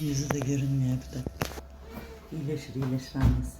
Yüzü de görünmüyor bir de. İyileşir iyileşir annesi.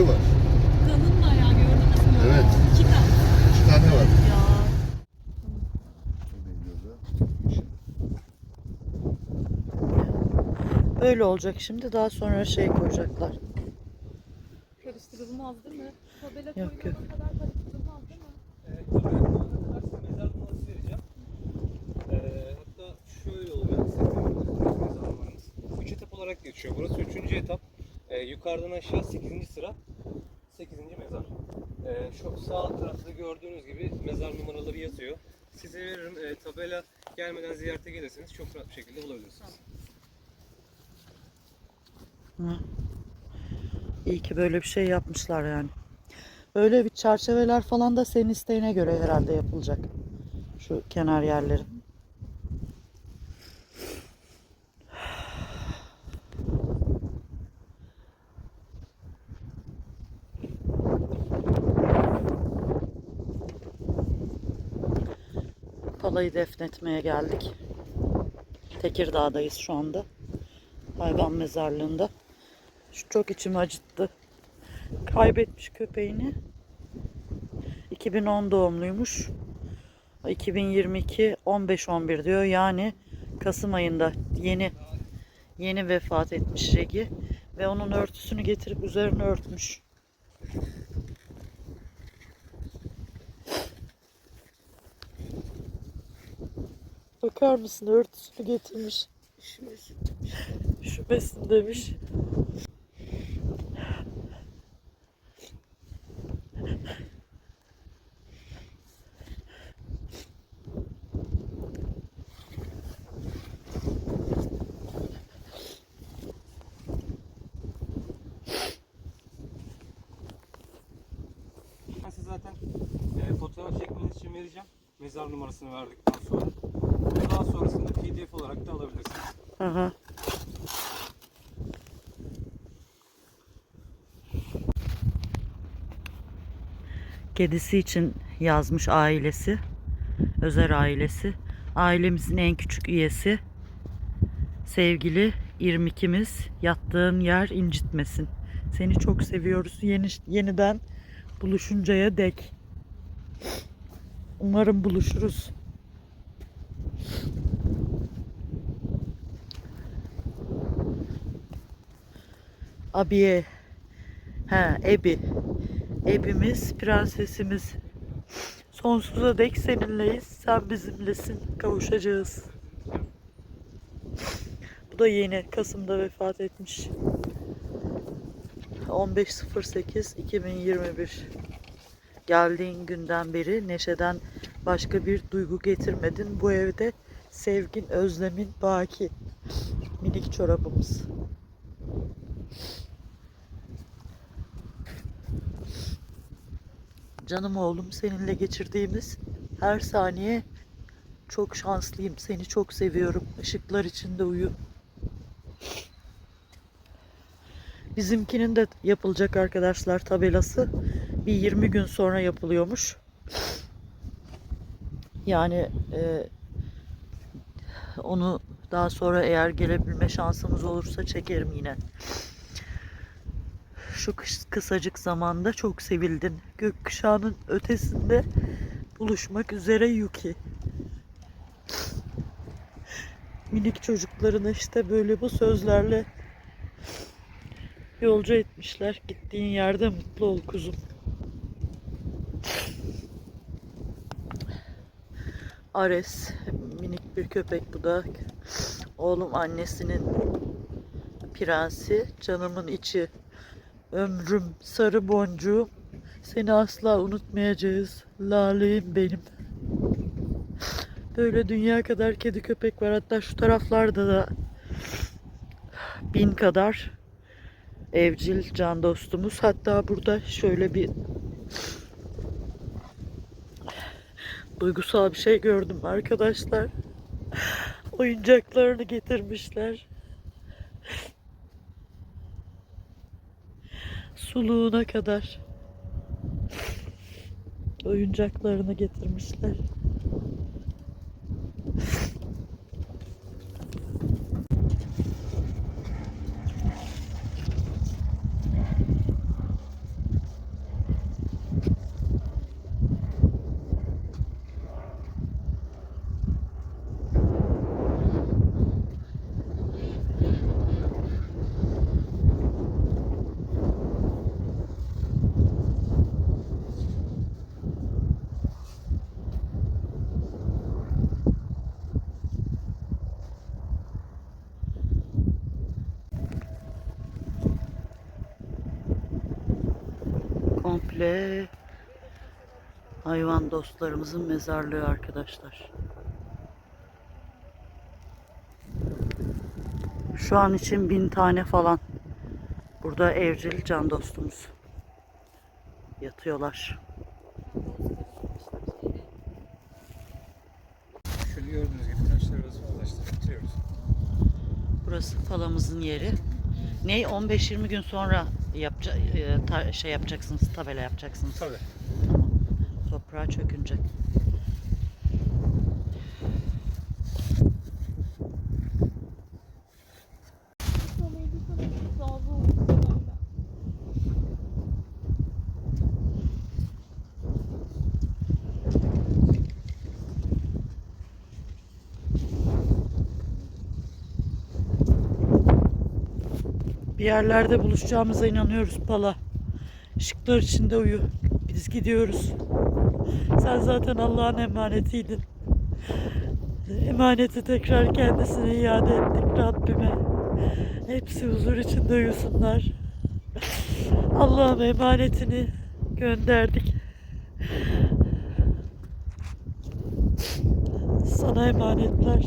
Tane geride var. Kalın bayağı gördünüz mü? Evet. İki kat. İki tane var. Ya. Böyle olacak şimdi. Daha sonra şey koyacaklar. Karıştırılmaz değil mi? Tabela Yok, koyulana kadar karıştırılmaz değil mi? Evet, size mezar numarası vereceğim. Ee, hatta şöyle oluyor. Sizin mezar numaranız. Üç etap olarak geçiyor. Burası üçüncü etap. Ee, yukarıdan aşağı sekizinci sıra. Sekizinci mezar. Ee, şu sağ tarafta gördüğünüz gibi mezar numaraları yazıyor. Size veririm. Ee, tabela gelmeden ziyarete gelirseniz çok rahat bir şekilde bulabilirsiniz. Hı. İyi ki böyle bir şey yapmışlar yani. Böyle bir çerçeveler falan da senin isteğine göre herhalde yapılacak. Şu kenar yerlerin. Palayı defnetmeye geldik. Tekirdağ'dayız şu anda. Hayvan mezarlığında. Şu çok içimi acıttı. Kaybetmiş köpeğini. 2010 doğumluymuş. 2022 15-11 diyor. Yani Kasım ayında yeni yeni vefat etmiş Regi ve onun örtüsünü getirip üzerine örtmüş. Bakar mısın örtüsünü getirmiş. Üşümesin demiş. Ben size zaten e, fotoğraf çekmeniz için vereceğim. Mezar numarasını verdikten sonra. Daha sonrasında pdf olarak da alabilirsiniz. Hı. Kedisi için yazmış ailesi. Özer ailesi. Ailemizin en küçük üyesi. Sevgili irmikimiz yattığın yer incitmesin. Seni çok seviyoruz. Yeni, yeniden buluşuncaya dek. Umarım buluşuruz. Abiye. Ha, Ebi. Ebimiz, prensesimiz. Sonsuza dek seninleyiz. Sen bizimlesin. Kavuşacağız. Bu da yeni. Kasım'da vefat etmiş. 15.08.2021 Geldiğin günden beri neşeden başka bir duygu getirmedin. Bu evde sevgin, özlemin baki. Minik çorabımız. Canım oğlum seninle geçirdiğimiz her saniye çok şanslıyım. Seni çok seviyorum. Işıklar içinde uyu. Bizimkinin de yapılacak arkadaşlar tabelası. Bir 20 gün sonra yapılıyormuş. Yani e, onu daha sonra eğer gelebilme şansımız olursa çekerim yine. Şu kıs- kısacık zamanda çok sevildin. Gökkuşağının ötesinde buluşmak üzere Yuki. Minik çocuklarına işte böyle bu sözlerle yolcu etmişler. Gittiğin yerde mutlu ol kuzum. Ares minik bir köpek bu da. Oğlum annesinin prensi, canımın içi, ömrüm, sarı boncuğum. Seni asla unutmayacağız. Lale'yim benim. Böyle dünya kadar kedi köpek var. Hatta şu taraflarda da bin kadar evcil can dostumuz. Hatta burada şöyle bir duygusal bir şey gördüm arkadaşlar. Oyuncaklarını getirmişler. Suluğuna kadar oyuncaklarını getirmişler. Komple hayvan dostlarımızın mezarlığı arkadaşlar. Şu an için bin tane falan burada evcil can dostumuz yatıyorlar. Şöyle gördüğünüz gibi taşları ulaştırıp bitiriyoruz. Burası palamızın yeri. Ne 15-20 gün sonra yapca e, ta- şey yapacaksınız, tabela yapacaksınız. Tabii. Toprağa çökünce. Bir yerlerde buluşacağımıza inanıyoruz Pala. Işıklar içinde uyu. Biz gidiyoruz. Sen zaten Allah'ın emanetiydin. Emaneti tekrar kendisine iade ettik Rabbime. Hepsi huzur içinde uyusunlar. Allah'ım emanetini gönderdik. Sana emanetler.